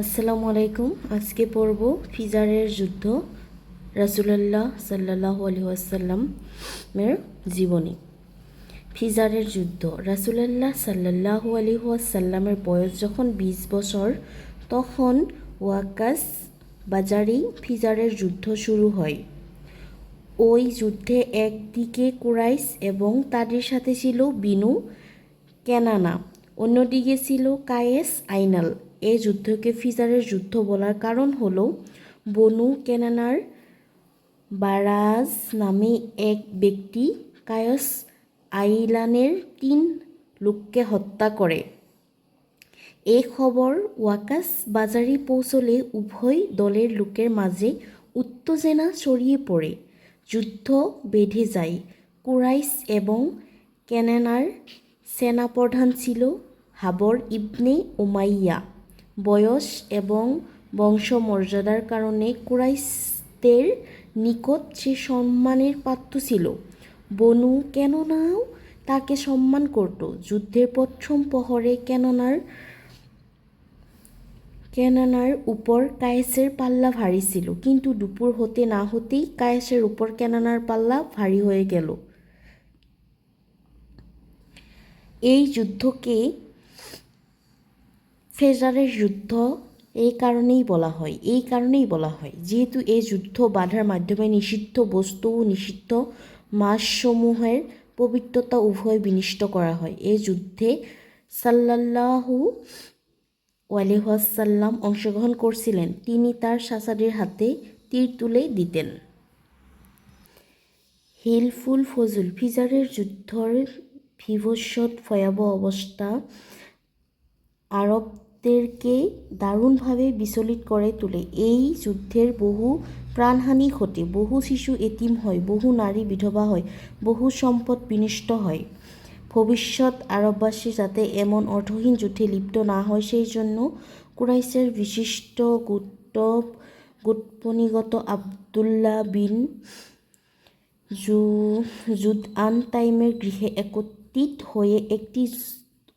আসসালামু আলাইকুম। আজকে পড়ব ফিজারের যুদ্ধ, রাসুলাল্লাহ সাল্লাহ আলহিহাসাল্লামের জীবনী। ফিজারের যুদ্ধ, রাসুলাল্লাহ সাল্লাহ আলহিহাসাল্লামের বয়স যখন বিশ বছর, তখন ওয়াকাস বাজারেই ফিজারের যুদ্ধ শুরু হয়। ওই যুদ্ধে একদিকে কুরাইশ এবং তাদের সাথে ছিল বিনু কেনানা, অন্যদিকে ছিল কায়েস আইনাল। এই যুদ্ধকে ফিজারের যুদ্ধ বলার কারণ হল, বনু কেনানার বারাজ নামে এক ব্যক্তি কায়স আইলানের তিন লোককে হত্যা করে। এই খবর ওয়াকাস বাজারে পৌঁছলে উভয় দলের লোকের মাঝে উত্তেজনা ছড়িয়ে পড়ে, যুদ্ধ বেঁধে যায়। কুরাইশ এবং কেনানার সেনাপ্রধান ছিল হাবর ইবনে উমাইয়া। বয়স এবং বংশমর্যাদার কারণে কুরাইশদের নিকট সে সম্মানের পাত্র ছিল। বনু কেননাও তাকে সম্মান করত। যুদ্ধের প্রথম প্রহরে কেননার, কেনানার উপর কায়েসের পাল্লা ভারী ছিল। কিন্তু দুপুর হতে না হতেই কায়েসের উপর কেনানার পাল্লা ভারী হয়ে গেল। এই যুদ্ধকে ফেজারের যুদ্ধ এই কারণেই বলা হয়, এই কারণেই বলা হয়। যেহেতু এই যুদ্ধ বাধার মাধ্যমে নিষিদ্ধ বস্তু নিষিদ্ধ মাসসমূহের পবিত্রতা উভয় বিনিষ্ট করা হয়। এই যুদ্ধে সাল্লাল্লাহু ওয়ালিহাসাল্লাম অংশগ্রহণ করছিলেন। তিনি তার শাসাদের হাতে তীর তুলে দিতেন। হিলফুল ফজুল, ফিজারের যুদ্ধর বিভৎসত ভয়াবহ অবস্থা আরবদেরকে দারুণভাবে বিচলিত করে তোলে। এই যুদ্ধের বহু প্রাণহানি ঘটে। বহু শিশু এতিম হয়, বহু নারী বিধবা হয়, বহু সম্পদ বিনষ্ট হয়। ভবিষ্যৎ আরববাসী যাতে এমন অর্থহীন যুদ্ধে লিপ্ত না হয়, সেই জন্য কুরাইশের বিশিষ্ট গুট গুটপনিগত আবদুল্লাহ বিন জু জুদ আন তাইমের গৃহে একত্রিত হয়ে একটি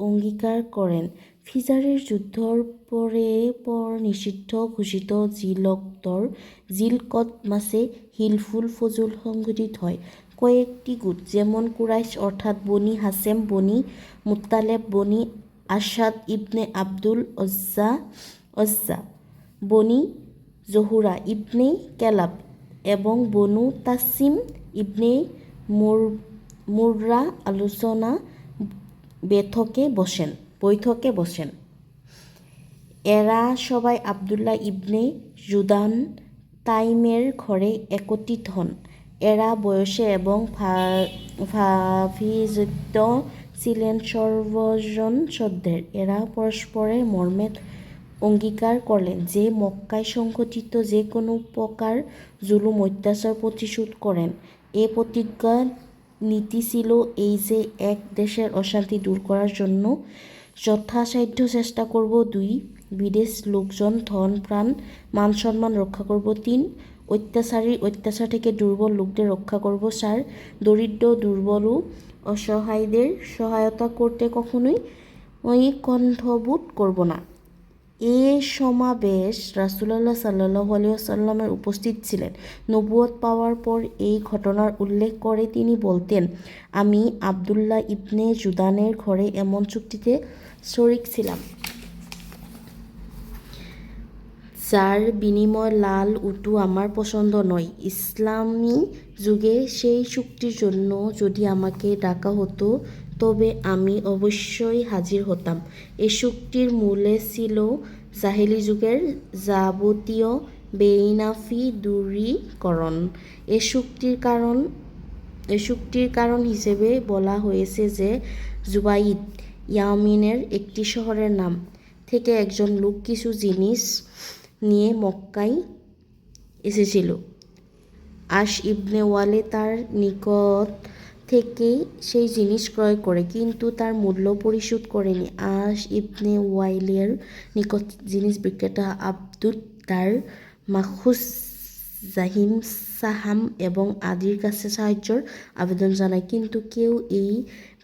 অঙ্গীকার করেন। ফিজারের যুদ্ধর পরে পর নিষিদ্ধ ঘোষিত জিলক্তর জিলকত মাসে হিলফুল ফজুল সংঘটিত হয়। কয়েকটি গুট, যেমন কুরাইশ অর্থাৎ বনি হাসেম, বনি মুতালেব, বনি আসাদ ইবনে আব্দুল অজ্জা অজ্জা বনি জহুরা ইবনে কেলাব এবং বনু তাসিম ইবনে মুর, মুররা আলোচনা বেথকে বসেন, বৈঠকে বসেন। এরা সবাই আবদুল্লাহ ইবনে জুদান তাইমের ঘরে একত্রিত হন। এরা বয়সে এবং ভাভিযুক্ত ছিলেন সর্বজন শ্রদ্ধের এরা পরস্পরের মর্মে অঙ্গীকার করলেন যে, মক্কায় সংঘটিত যে কোনো প্রকার জুলুম, অত্যাচার প্রতিশোধ করেন। এ প্রতিজ্ঞা নীতি ছিল এই যে এক দেশের অশান্তি দূর করার জন্য যথাসাধ্য চেষ্টা করব দুই, বিদেশ লোকজন ধন, প্রাণ, মান সম্মান রক্ষা করব তিন, অত্যাচারী অত্যাচার থেকে দুর্বল লোকদের রক্ষা করব চার, দরিদ্র, দুর্বল ও অসহায়দের সহায়তা করতে কখনোই কণ্ঠবোধ করব না। এ সমাবেশ রাসুলাল্লাহ সাল্লাহ আলিয়াল্লামের উপস্থিত ছিলেন। নবুয়ত পাওয়ার পর এই ঘটনার উল্লেখ করে তিনি বলতেন, আমি আবদুল্লাহ ইবনে জুদানের ঘরে এমন চুক্তিতে শরিক ছিলাম, যার বিনিময় লাল উটু আমার পছন্দ নয়। ইসলামী যুগে সেই চুক্তির জন্য যদি আমাকে ডাকা হতো তবে আমি অবশ্যই হাজির হতাম। এই চুক্তির মূলে ছিল জাহেলি যুগের যাবতীয় বেইনাফি দূরীকরণ। এ চুক্তির কারণ, এ চুক্তির কারণ হিসেবে বলা হয়েছে যে জুবাইদ ইয়ামিনের একটি শহরের নাম থেকে একজন লোক কিছু জিনিস নিয়ে মক্কায় এসেছিল। আশ ইবনে ওয়ালে তার নিকট থেকে সেই জিনিস ক্রয় করে, কিন্তু তার মূল্য পরিশোধ করেনি। আশ ইবনে ওয়াইলের নিকট জিনিস বিক্রেতা আব্দুল, তার মাখুস জাহিম, সাহাম এবং আদির কাছে সাহায্যর আবেদন জানায়, কিন্তু কেউ এই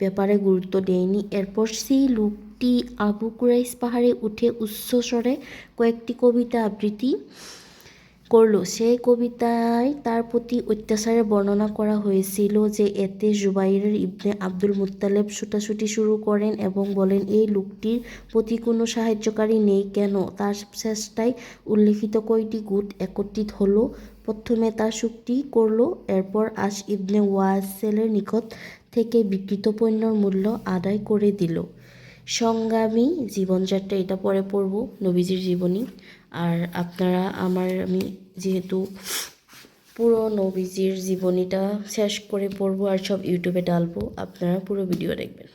ব্যাপারে গুরুত্ব দেয়নি। এরপর সেই লোকটি আবু কুরাইশ পাহাড়ে উঠে উচ্চস্বরে কয়েকটি কবিতা আবৃত্তি করল সেই কবিতায় তার প্রতি অত্যাচারের বর্ণনা করা হয়েছিল যে এতে জুবাইরের ইবনে আব্দুল মুত্তালেব ছুটাছুটি শুরু করেন এবং বলেন, এই লোকটির প্রতি কোনো সাহায্যকারী নেই কেন তার চেষ্টায় উল্লেখিত কয়টি গুট একত্রিত হলো। প্রথমে তার চুক্তি করল এরপর আস ইবনে ওয়াসেলের নিকট থেকে বিকৃত পণ্যর মূল্য আদায় করে দিল। সংগ্রামী জীবনযাত্রা এটা পরে পড়ব নবীজির জীবনী আর আপনারা আমার, আমি যেহেতু পুরো নবীজির জীবনীটা শেষ করে পড়ব আর সব ইউটিউবে ডালবো আপনারা পুরো ভিডিও দেখবেন।